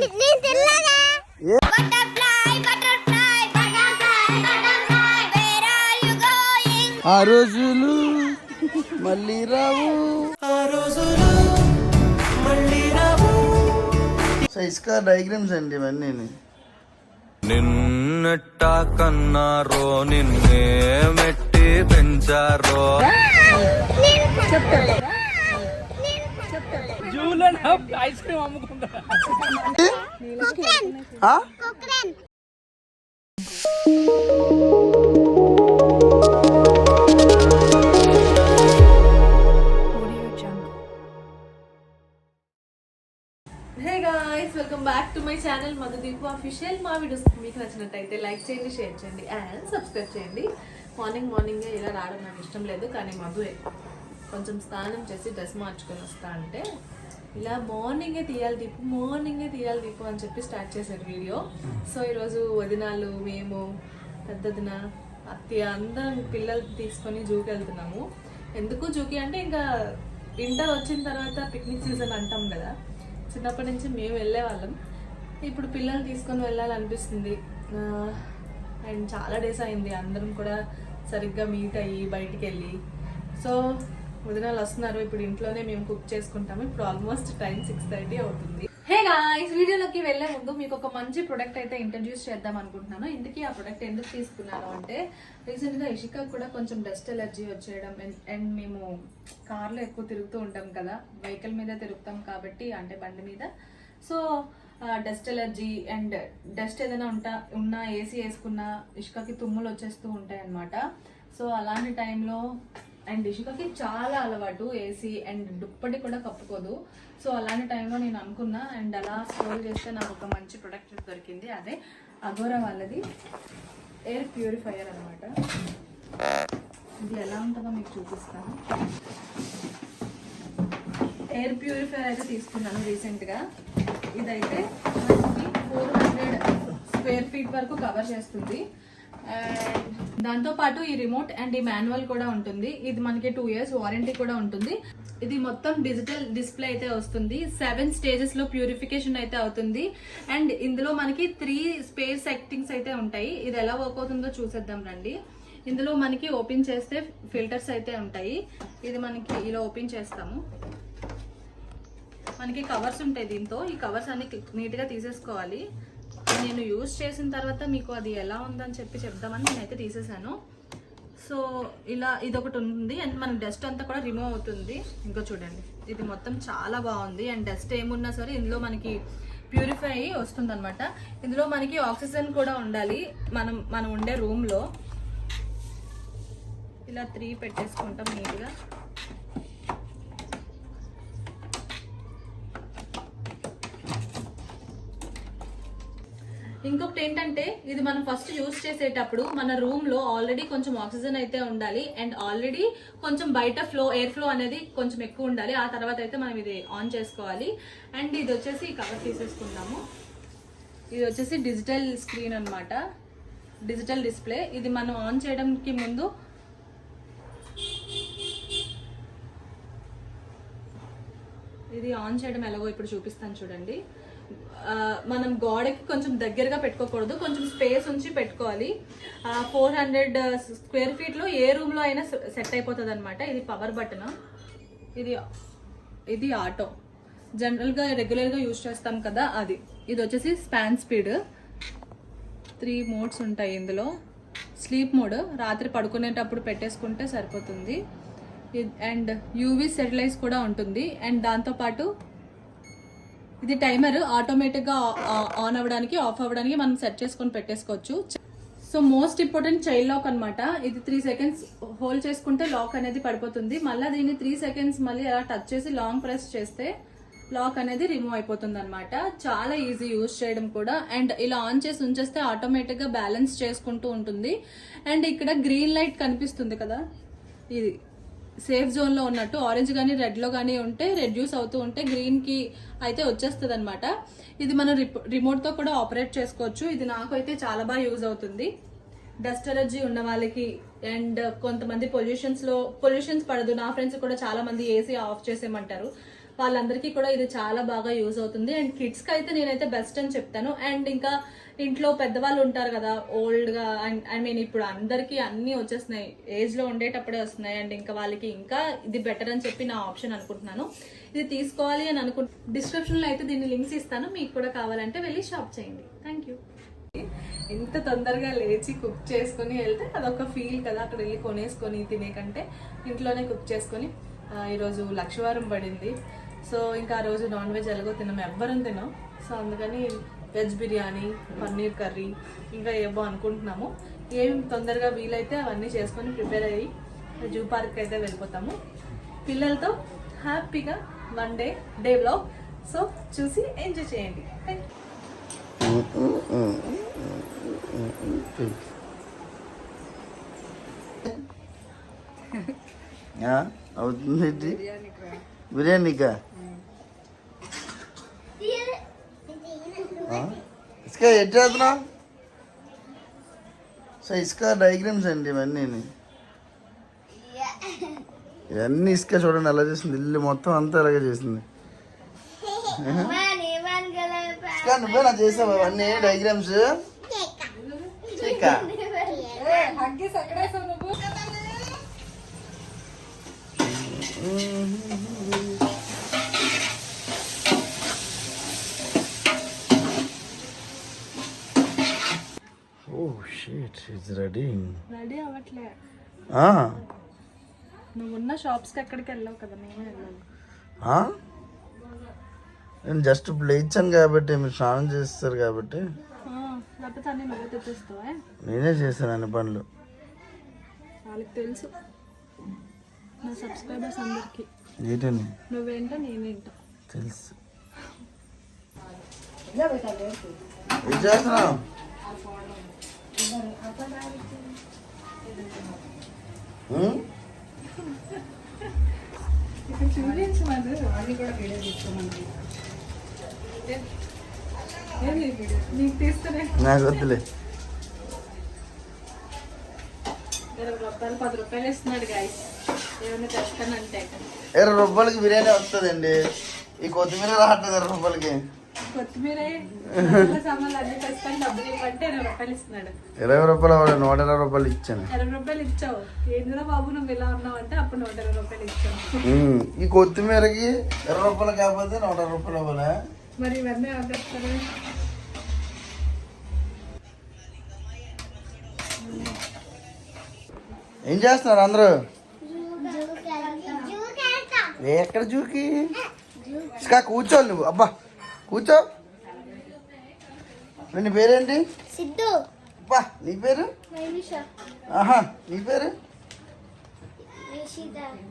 నేను తెల్లగా ఏ- butterfly butterfly butterfly butterfly where are you going ఆ రోజులు మళ్ళీ రావు. డయాగ్రామ్స్ అండి ఇవన్నీ. నిన్నెట్ట కన్నారో నిన్నే మెట్టి పెంచారో. ఐస్ క్రీమ్ అమ్ముకుంటా. ఆ? కుక్రెన్. Hey guys welcome back to my channel Madhudeepu official మా వీడియోస్ మీకు నచ్చినట్టయితే లైక్ చేయండి షేర్ చేయండి అండ్ సబ్స్క్రైబ్ చేయండి. మార్నింగ్ మార్నింగ్ ఇలా రావడం నాకు ఇష్టం లేదు కానీ మధు కొంచెం స్నానం చేసి డ్రెస్ మార్చుకొని వస్తా అంటే ఇలా మార్నింగే తీయాలి దీపు మార్నింగే తీయాలి దీపు అని చెప్పి స్టార్ట్ చేశారు వీడియో. సో ఈరోజు వదినాలు మేము పెద్దదిన అత్య అందరం పిల్లలు తీసుకొని జూకి వెళ్తున్నాము. ఎందుకు జూకి అంటే ఇంకా వింటర్ వచ్చిన తర్వాత పిక్నిక్ సీజన్ అంటాం కదా. చిన్నప్పటి నుంచి మేము వెళ్ళే వాళ్ళం. ఇప్పుడు పిల్లల్ని తీసుకొని వెళ్ళాలనిపిస్తుంది. అండ్ చాలా డేస్ అయింది. అందరం కూడా సరిగ్గా మీట్ అయ్యి బయటికి వెళ్ళి. సో వదినాలు వస్తున్నారు. ఇప్పుడు ఇంట్లోనే మేము కుక్ చేసుకుంటాము. ఇప్పుడు ఆల్మోస్ట్ టైం సిక్స్ థర్టీ అవుతుంది. హే గాయ్స్ వీడియోలోకి వెళ్ళే ముందు మీకు ఒక మంచి ప్రొడక్ట్ అయితే ఇంట్రడ్యూస్ చేద్దాం అనుకుంటున్నాను. ఇందుకే ఆ ప్రొడక్ట్ ఎందుకు తీసుకున్నాను అంటే రీసెంట్గా ఇషికా కూడా కొంచెం డస్ట్ ఎలర్జీ వచ్చేయడం అండ్ మేము కార్లో ఎక్కువ తిరుగుతూ ఉంటాం కదా. వెహికల్ మీద తిరుగుతాం కాబట్టి అంటే బండి మీద. So dust allergy and dust ఏదైనా ఉంటా ఉన్నా ఏసీ వేసుకున్న ఇసుకకి తుమ్ములు వచ్చేస్తూ ఉంటాయి అన్నమాట సో అలాంటి టైంలో అండ్ ఇషికకి చాలా అలవాటు ఏసీ అండ్ దుప్పటి కూడా కప్పుకోదు. సో అలాంటి టైంలో నేను అనుకున్నా అండ్ అలా స్క్రోల్ చేస్తే నాకు ఒక మంచి ప్రొడక్ట్ దొరికింది. అదే అగోరా వాళ్ళది. ఎయిర్ ప్యూరిఫైయర్ అనమాట ఇది ఎలా ఉంటుందో మీకు చూపిస్తాను. ఎయిర్ ప్యూరిఫైయర్ అయితే తీసుకున్నాను రీసెంట్గా ఇదైతే మనకి ఫోర్ హండ్రెడ్ స్క్వేర్ ఫీట్ వరకు కవర్ చేస్తుంది. దాంతో పాటు ఈ రిమోట్ అండ్ ఈ మాన్యువల్ కూడా ఉంటుంది. ఇది మనకి టూ ఇయర్స్ వారంటీ కూడా ఉంటుంది. ఇది మొత్తం డిజిటల్ డిస్ప్లే అయితే వస్తుంది. సెవెన్ స్టేజెస్లో ప్యూరిఫికేషన్ అయితే అవుతుంది. అండ్ ఇందులో మనకి త్రీ స్పేస్ సెట్టింగ్స్ అయితే ఉంటాయి. ఇది ఎలా వర్క్ అవుతుందో చూసేద్దాం రండి. ఇందులో మనకి ఓపెన్ చేస్తే ఫిల్టర్స్ అయితే ఉంటాయి. ఇది మనకి ఇలా ఓపెన్ చేస్తాము. మనకి కవర్స్ ఉంటాయి దీంతో. ఈ కవర్స్ అన్ని నీట్గా తీసేసుకోవాలి. నేను యూజ్ చేసిన తర్వాత మీకు అది ఎలా ఉందని చెప్పి చెప్దామని నేనైతే తీసేసాను సో ఇలా ఇది ఒకటి ఉంటుంది అండ్ మన డస్ట్ అంతా కూడా రిమూవ్ అవుతుంది. ఇంకో చూడండి. ఇది మొత్తం చాలా బాగుంది. అండ్ డస్ట్ ఏమున్నా సరే ఇందులో మనకి ప్యూరిఫై అయ్యి వస్తుంది అనమాట ఇందులో మనకి ఆక్సిజన్ కూడా ఉండాలి. మనం మనం ఉండే రూమ్లో ఇలా త్రీ పెట్టేసుకుంటాం నీట్గా ఇంకొకటి ఏంటంటే ఇది మనం ఫస్ట్ యూస్ చేసేటప్పుడు మన రూమ్లో ఆల్రెడీ కొంచెం ఆక్సిజన్ అయితే ఉండాలి అండ్ ఆల్రెడీ కొంచెం బయట ఫ్లో ఎయిర్ ఫ్లో అనేది కొంచెం ఎక్కువ ఉండాలి. ఆ తర్వాత అయితే మనం ఇది ఆన్ చేసుకోవాలి. అండ్ ఇది వచ్చేసి కవర్ తీసేసుకుందాము. ఇది వచ్చేసి డిజిటల్ స్క్రీన్ అన్నమాట. డిజిటల్ డిస్ప్లే ఇది మనం ఆన్ చేయడానికి ముందు ఇది ఆన్ చేయడం ఎలాగో ఇప్పుడు చూపిస్తాను చూడండి. మనం గోడకి కొంచెం దగ్గరగా పెట్టుకోకూడదు. కొంచెం స్పేస్ ఉంచి పెట్టుకోవాలి. ఫోర్ హండ్రెడ్ స్క్వేర్ ఫీట్లో ఏ రూమ్లో అయినా సెట్ అయిపోతుంది అనమాట ఇది పవర్ బటన్. ఇది ఇది ఆటో. జనరల్గా రెగ్యులర్గా యూజ్ చేస్తాం కదా అది. ఇది వచ్చేసి స్పాన్ స్పీడ్. త్రీ మోడ్స్ ఉంటాయి ఇందులో. Sleep mode. రాత్రి పడుకునేటప్పుడు పెట్టేసుకుంటే సరిపోతుంది. అండ్ యూవీ సెటిలైజ్ కూడా ఉంటుంది. అండ్ దాంతోపాటు ఇది టైమర్ ఆటోమేటిక్గా ఆన్ అవ్వడానికి ఆఫ్ అవ్వడానికి మనం సెట్ చేసుకొని పెట్టేసుకోవచ్చు. So most important child lock అనమాట ఇది త్రీ సెకండ్స్ హోల్డ్ చేసుకుంటే లాక్ అనేది పడిపోతుంది. మళ్ళీ దీన్ని త్రీ సెకండ్స్ మళ్ళీ అలా టచ్ చేసి లాంగ్ ప్రెస్ చేస్తే లాక్ అనేది రిమూవ్ అయిపోతుంది అనమాట చాలా ఈజీ యూజ్ చేయడం కూడా. అండ్ ఇలా ఆన్ చేసి ఉంచేస్తే ఆటోమేటిక్గా బ్యాలెన్స్ చేసుకుంటూ ఉంటుంది. అండ్ ఇక్కడ గ్రీన్ లైట్ కనిపిస్తుంది కదా? ఇది. సేఫ్ జోన్లో ఉన్నట్టు ఆరెంజ్ కానీ రెడ్లో కానీ ఉంటే రెడ్యూస్ అవుతూ ఉంటే గ్రీన్కి అయితే వచ్చేస్తుంది అనమాట ఇది మనం రిమోట్తో కూడా ఆపరేట్ చేసుకోవచ్చు. ఇది నాకైతే చాలా బాగా యూజ్ అవుతుంది. డస్ట్ ఎలర్జీ ఉన్న వాళ్ళకి అండ్ కొంతమంది పొల్యూషన్స్లో పొల్యూషన్స్ పడదు. నా ఫ్రెండ్స్ కూడా చాలా మంది ఏసీ ఆఫ్ చేసేయమంటారు. వాళ్ళందరికీ కూడా ఇది చాలా బాగా యూజ్ అవుతుంది. అండ్ కిడ్స్కి అయితే నేనైతే బెస్ట్ అని చెప్తాను. అండ్ ఇంకా ఇంట్లో పెద్దవాళ్ళు ఉంటారు కదా ఓల్డ్గా అండ్ ఐ మీన్ ఇప్పుడు అందరికీ అన్నీ వచ్చేస్తున్నాయి. ఏజ్లో ఉండేటప్పుడే వస్తున్నాయి. అండ్ ఇంకా వాళ్ళకి ఇంకా ఇది బెటర్ అని చెప్పి నా ఆప్షన్ అనుకుంటున్నాను. ఇది తీసుకోవాలి అని అనుకు డిస్క్రిప్షన్లో అయితే దీన్ని లింక్స్ ఇస్తాను. మీకు కూడా కావాలంటే వెళ్ళి షాప్ చేయండి. థ్యాంక్ యూ ఇంత తొందరగా లేచి కుక్ చేసుకొని వెళ్తే అదొక ఫీల్ కదా. అక్కడ వెళ్ళి కొనేసుకొని తినే కంటే ఇంట్లోనే కుక్ చేసుకొని ఈరోజు లక్షవారం పడింది. సో ఇంకా ఆ రోజు నాన్ వెజ్ ఎలాగో తినం ఎవ్వరం తినం సో అందుకని వెజ్ బిర్యానీ పన్నీర్ కర్రీ ఇంకా ఏవో అనుకుంటున్నాము. ఏం తొందరగా వీలైతే అవన్నీ చేసుకొని ప్రిపేర్ అయ్యి జూ పార్క్ అయితే వెళ్ళిపోతాము. పిల్లలతో హ్యాపీగా one day day blog. So చూసి ఎంజాయ్ చేయండి. అవుతుంది బిర్యానీకా ఆ? ఇసుక ఎట్ చేస్తున్నావు సో ఇసుక డయాగ్రామ్స్ అండి ఇవన్నీ. ఇవన్నీ ఇసుక చూడండి ఎలా చేసింది. ఇల్లు మొత్తం అంతా అలాగే చేసింది. ఇసుక నువ్వేనా చేసావు అవన్నీ డయాగ్రామ్స్. చెక్క ఓ షీట్ ఇట్స్ రెడీ రెడీ అవ్వట్లే. ఆ? నువ్వు ఉన్న షాప్స్కి ఎక్కడికి వెళ్ళావు కదా మేమే వెళ్ళాలి. ఆ? నేను జస్ట్ ఇప్పుడు లేచాను కాబట్టి మీరు స్నానం చేస్తారు కాబట్టి. నేనే చేశాను అన్ని పనులు. వాళ్ళకి తెలుసు. నా సబ్స్క్రైబర్స్ అందరికి. ఏంటని? నువ్వేంటో నేనేంటో. తెలుసు. ఏం చేస్తున్నావు? అది కూడా వీడియో తీసుకోమని నీకు తీస్తూనే నాకు వద్దులే. ఇరవై రూపాయలు పది రూపాయలు ఇస్తున్నాడు గాయస్ ఏమైనా తెస్తానంటే ఇరవై రూపాయలకి బిర్యానీ వస్తుందండి. ఈ కొత్తిమీర రావట్లేదు ఇరవై రూపాయలకి. కొత్తిమీర ఇరవై రూపాయలు నూట ఇరవై రూపాయలు ఇచ్చాను. ఇరవై రూపాయలు ఇచ్చావు. ఏందిరా బాబు నువ్వు ఇలా ఉన్నావు అంటే అప్పుడు నూట ఇరవై రూపాయలు ఇచ్చావు. ఈ కొత్తిమీరకి ఇరవై రూపాయలు కాకపోతే నూట ఇరవై రూపాయలు ఇవ్వాలా మరి ఇవన్నీ ఏం చేస్తున్నారు అందరూ? ఎక్కడ జూకి? ఇసుక కూర్చోవాలి నువ్వు. అబ్బా. కూర్చో. నీ పేరేంటి? సిద్ధు. అబ్బా నీ పేరు? ఆహా నీ పేరు?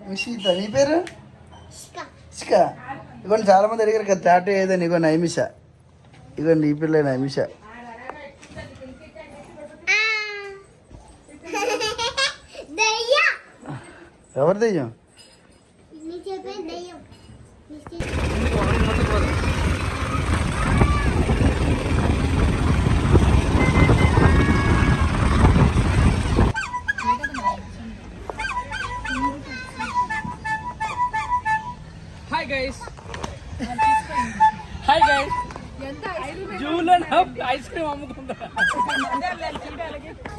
నిషిత. నీ పేరు? ఇష్క. ఇగోండి చాలా మంది అడిగారు కదా తాట ఏదని. ఇగో నైమిష. ఇగోండి నీ పిల్ల నైమిష. ఎవరి దెయ్యం? హాయ్ గైస్ హాయ్ గైస్ జూలో ఐస్ క్రీమ్ అమ్ముకుంటా.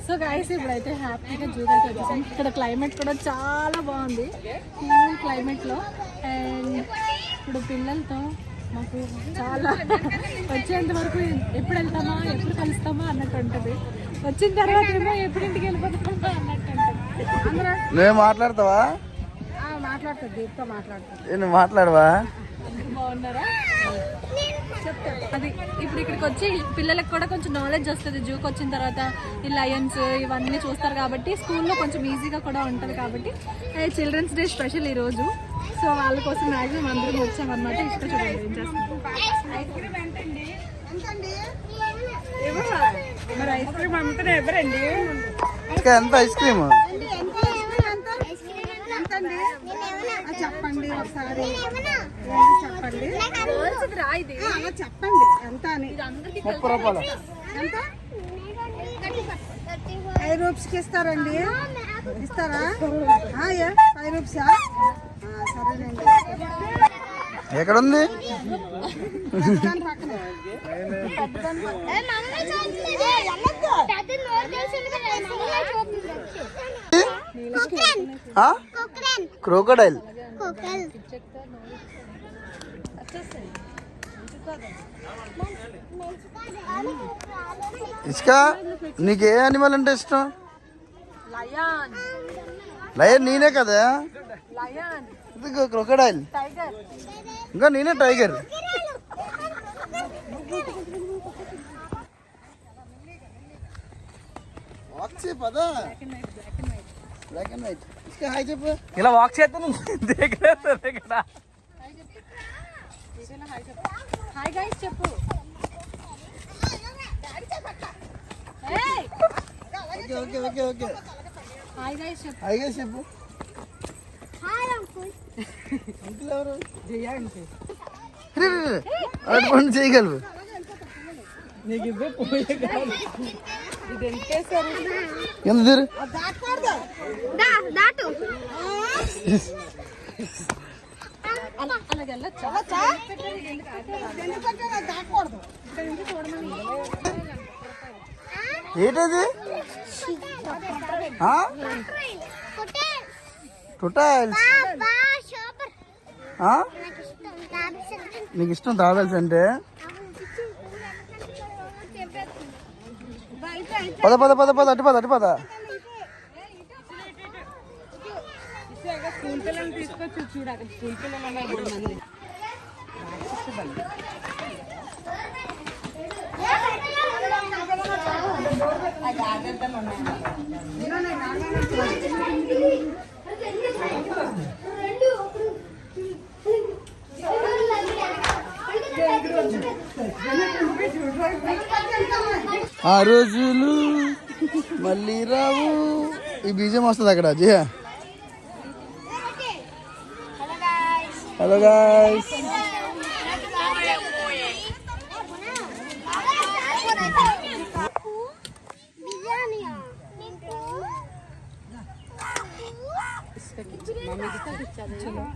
సో గైస్ ఇప్పుడైతే హ్యాపీగా జూదైతే వచ్చేసాం. ఇక్కడ క్లైమేట్ కూడా చాలా బాగుంది. కూల్ క్లైమేట్లో అండ్ ఇప్పుడు పిల్లలతో మాకు చాలా వచ్చేంత వరకు ఎప్పుడు వెళ్తామా ఎప్పుడు కలుస్తామా అన్నట్టు ఉంటుంది. వచ్చిన తర్వాత ఏమో ఎప్పుడు ఇంటికి వెళ్ళిపోతామా అన్నట్టు ఉంటుంది. మాట్లాడతావా? నువ్వు మాట్లాడవా? అది ఇప్పుడు ఇక్కడికి వచ్చి పిల్లలకు కూడా కొంచెం నాలెడ్జ్ వస్తుంది. జూకి వచ్చిన తర్వాత ఈ లయన్స్ ఇవన్నీ చూస్తారు కాబట్టి స్కూల్లో కొంచెం ఈజీగా కూడా ఉంటుంది కాబట్టి చిల్డ్రన్స్ డే స్పెషల్ ఈ రోజు. సో వాళ్ళ కోసం మ్యాక్సిమం అందరం వచ్చామన్నమాట. ఇష్ట చూడండి ఏం చేస్తాం? ఐస్ క్రీమ్ అమ్ముతున్నా ఎవరండి? ఎంత ఐస్ క్రీమ్ చెప్పండి. ఒకసారి చెప్పండి అలా చెప్పండి. ఎంత అని? ముప్పై రూపాయలు. ఎంత? ఫైవ్. రూపీస్కి ఇస్తారండి. ఇస్తారా? ఫైవ్ రూపీసా ఆ, సరేనండి. ఎక్కడుంది? క్రోకోడైల్. ఇసుక నీకు ఏ అనిమల్ అంటే ఇష్టం? లయన్ లయన్ నేనే కదా? క్రొకడైల్ టైగర్ ఇంకా నేనే టైగర్ బ్లాక్ అండ్ వైట్ చెప్పు. ఇలా వాక్ చేస్తాను దగ్గర ఇక్కడ హాయ్ గైస్ చెప్పు. Okay okay okay okay. Hi guys చెప్పు. హాయ్గా చెప్పు. Hi uncle. అంకుల్ ఎవరు? అటు పని చేయగలవు. నీకు ఇదే పోయే కాదు. ఎంత తీరు? ఏంటది? టుటైల్స్? నాకు ఇష్టం. తాబిసం నీకు ఇష్టం తాడాల్సి అంటే? పద పద పద పద అటు పద అటు పద స్కూల్ పిల్లల్ని తీసుకొచ్చి చూడు అక్కడ స్కూల్ పిల్లలు ఉన్నారు మూడు మంది ఆ రోజులు మళ్ళీ రావు. ఈ బీజం వస్తుంది అక్కడ జియా. హలో గాయస్ బిర్యానీయా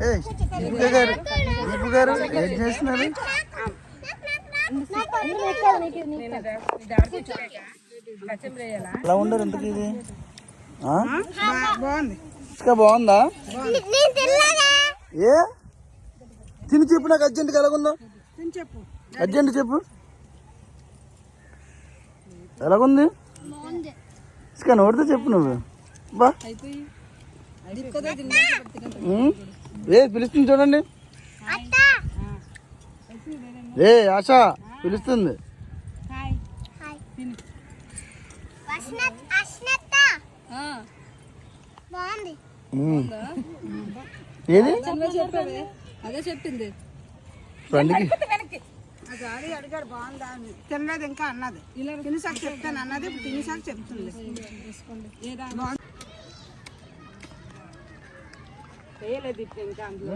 ఏ దీపిక గారు దీపు గారు ఏం చేస్తున్నారు? ఎలా ఉండరు ఇంతకి ఇది? ఆ? ఇసుక బాగుందా? ఏ? తిని చెప్పు నాకు అర్జెంట్గా ఎలాగుందో. అర్జెంట్ చెప్పు. ఎలాగుంది? ఇసుక నోడితే చెప్పు నువ్వు. బా. ఏ పిలుస్తుంది చూడండి. అత్త. ఏ ఆశ పిలుస్తుంది హాయ్ వస్నత్ అస్నత్త బాగుంది ఉమ్. ఏది? అదే చెప్పింది. ఫ్రెండ్కి గాడి అడిగాడు బాగుందా? తినలేదు ఇంకా అన్నది. తినేసాక చెప్తాను అన్నది ఇప్పుడు తినేసాక చెప్తుంది. వేయలేదు ఇప్పుడు ఇంకా అందులో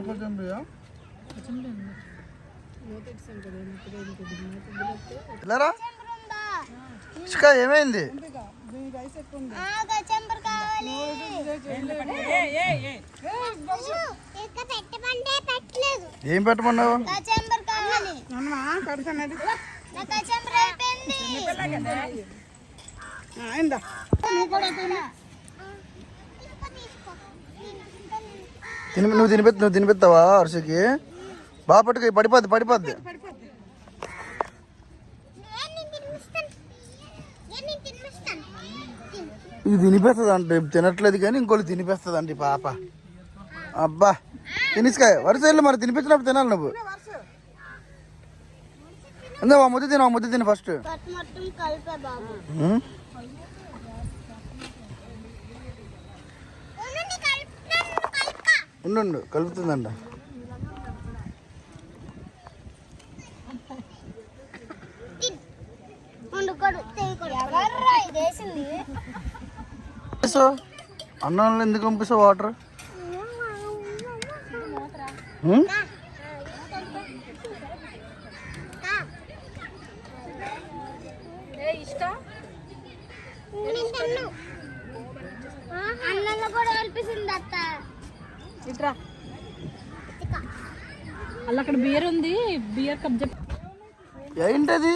ఇసుక ఏమైంది? ఏం పెట్టమన్నావు? నువ్వు కూడా తిను నువ్వు నువ్వు తినిపెత్తావా అరుసకి? బాగా పట్టుకు పడిపోద్ది పడిపోద్ది నేను నేను తినిపిస్తాను నేను నేను తినిపిస్తాను తిను. ఇది తినిపిస్తుంది అంటే తినట్లేదు కానీ ఇంకోళ్ళు తినిపిస్తుంది అండి పాప అబ్బా తినిసుకాయ వరుస వెళ్ళు మరి తినిపించినప్పుడు తినాలి నువ్వు అందా ఆ ముద్ద తిన ఆ ముద్ద తిని ఫస్ట్. ఉండు కొడు. ఎవర్రా ఇది వేసింది? పంపిస్తావు? అన్నంలో ఎందుకు పంపిస్తావు వాటర్? అలా అక్కడ బియర్ ఉంది. బియర్ కప్ ఏంటది?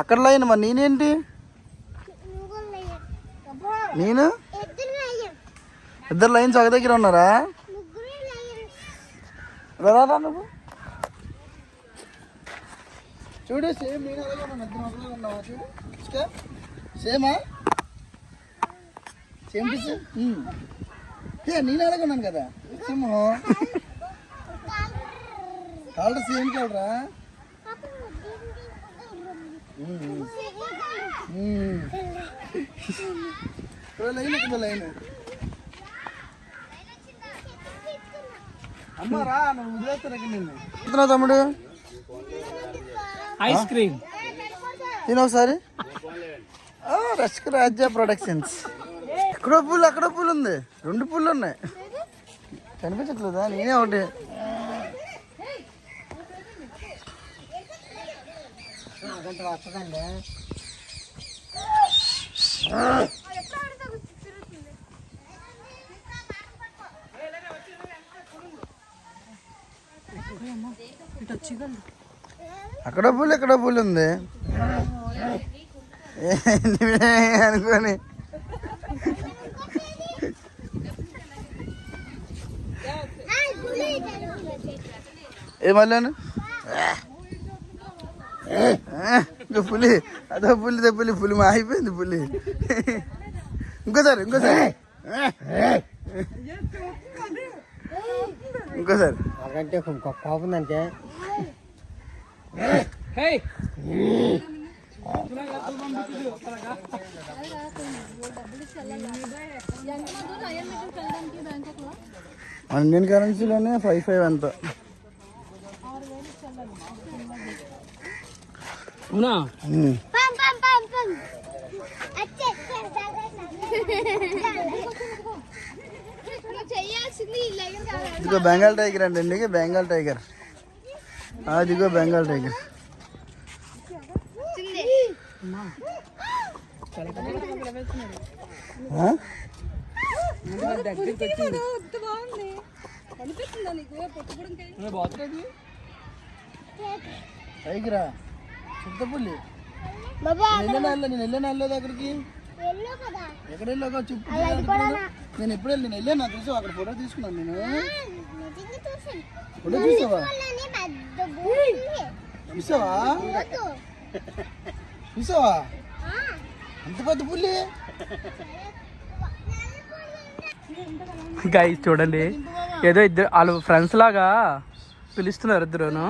అక్కడ లైన్ మరి నేనేంటి? నేను? ఇద్దరు లైన్స్ ఒక దగ్గర ఉన్నారా? ముగ్గురు లేయర్ రా, రా, రా నువ్వు. చూడు సేమ్ నేను అలాగే ఉన్నాను. ఇద్దరం ఉన్నావా? చూడు. సేమా? Same to same? నేను అలాగే ఉన్నాను కదా? సింహం? కలర్ సేమ్ కలరా లైన్ లైన్. నువ్వు వదిలేస్తాను నిన్ను? తమ్ముడు? Ice cream. తిను ఒకసారి. ఆ, రష్క రాజ్య ప్రొడక్షన్స్. ఎక్కడో పూలు అక్కడో పూలు ఉంది. రెండు పూలు ఉన్నాయి. కనిపించట్లేదా? నేనే ఒకటి. అక్కడ పూలు ఇక్కడ పూలు ఉంది. అనుకోని. ఏ మళ్ళాను పులి. అదో పులి పులి. పులి మా అయిపోయింది పులి. ఇంకోసారి ఇంకోసారి. ఇంకోసారి. నాకంటే కోపం అంటే ఇండియన్ కరెన్సీలోనే ఫైవ్ ఫైవ్ ఎంత అవునా? బెంగాల్ టైగర్ అండి బెంగాల్ టైగర్. అదిగో బెంగాల్ టైగర్. టైగరా చిత్తపుల్లి. నేను వెళ్ళాను వెళ్ళలేదు అక్కడికి ఎక్కడ వెళ్ళాక చెప్పు నేను ఎప్పుడు వెళ్ళాను? వెళ్ళాను చూసావు అక్కడ ఫోటో తీసుకున్నాను నేను. ఫోటో చూసావా చూసావా. చూసావా ఆ, అంత పెద్ద పుల్లి గైస్ చూడండి. ఏదో ఇద్దరు వాళ్ళు ఫ్రెండ్స్ లాగా పిలుస్తున్నారు ఇద్దరును.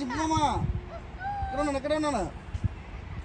చెప్పు మామ. ఉన్నాను ఇక్కడ ఉన్నాను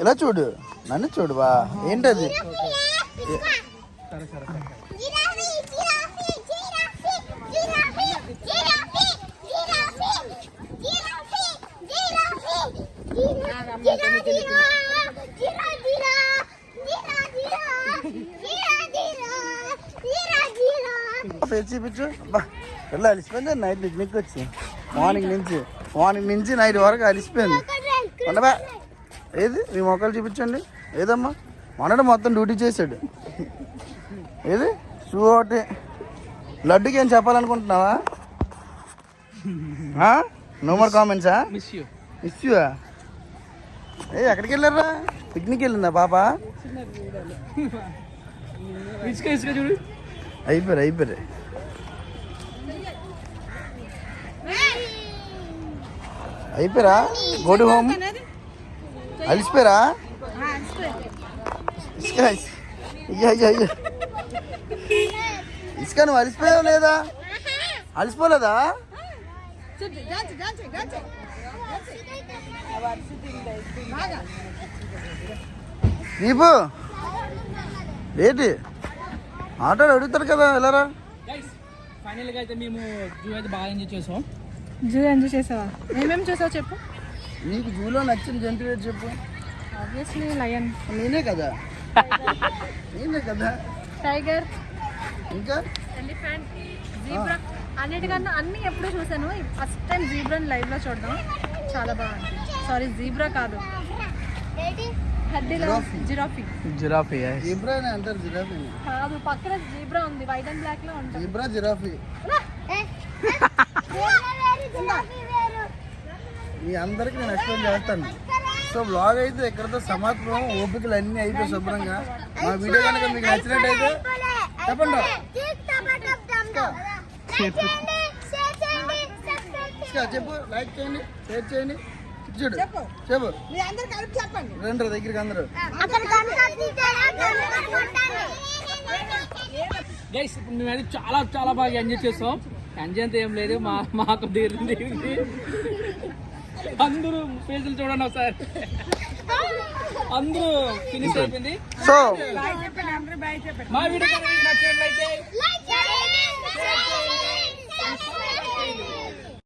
ఇలా చూడు నన్ను చూడు బా ఏంటది చూపించు బా వెళ్ళాలి నైట్ పిక్నిక్ వచ్చి మార్నింగ్ నుంచి మార్నింగ్ నుంచి నైట్ వరకు అలిసిపోయింది. ఉండబా ఏది? మీ మొక్కలు చూపించండి. ఏదమ్మా? మొన్నటి మొత్తం డ్యూటీ చేశాడు. ఏది? షూ ఒకటి. లడ్డుకి ఏం చెప్పాలనుకుంటున్నావా? నో మోర్ కామెంట్సా మిస్ యూ ఇష్యూవా ఏ ఎక్కడికి వెళ్ళారా పిక్నిక్ వెళ్ళిందా పాప? అయిపోయారు అయిపోయారు. అయిపోయారా? గోడు హోమ్ అలిసిపోయారా? ఇసుక అయ్యో ఇసుక నువ్వు అలిసిపోయావు లేదా? అలిసిపోలేదా? దీపు ఏంటి? ఆటోలు అడుగుతారు కదా వెళ్ళరా? ఫైనల్గా అయితే మేము జూ అయితే బాగా ఎంజాయ్ చేసాం. జూ ఎంజాయ్ చేసావా ఏమేమి చూసావు చెప్పు నీకు జూలో నచ్చిన జంతు ఏది చెప్పు ఆబ్వియస్లీ లయన్ నేనే కదా నేనే కదా టైగర్ ఇంకా ఎలిఫెంట్ జీబ్రా అన్నిటికన్నా అన్ని ఎప్పుడూ చూసాను ఫస్ట్ టైం జీబ్రాని లైవ్లో చూడడం చాలా బాగుంది సారీ జీబ్రా కాదు జిరాఫీ జిరాఫీ జిబ్రా అంటారు జిరాఫీ కాదు పక్కన జీబ్రా ఉంది వైట్ అండ్ బ్లాక్లో ఉంటుంది జిబ్రా జిరాఫీ మీ అందరికి నేను ఎక్స్ప్లెయిన్ చేస్తాను. సో బ్లాగ్ అయితే ఎక్కడితో సమాప్తం. ఓపికలు అన్నీ అయిపోయి శుభ్రంగా. మా వీడియో కనుక మీకు నచ్చినట్టయితే చెప్పండి. చెప్పు. లైక్ చేయండి షేర్ చేయండి. చూడు చెప్పు. చెప్పండి. రండి దగ్గరికి అందరూ. గైస్ ఇప్పుడు మేము అయితే చాలా చాలా బాగా ఎంజాయ్ చేస్తాం అంతా ఏం లేదు మా మాకు తీరింది అందరూ ఫేజులు చూడండి ఒకసారి అందరూ ఫినిష్ అయిపోయింది సో మా వీడియో నచ్చినట్లయితే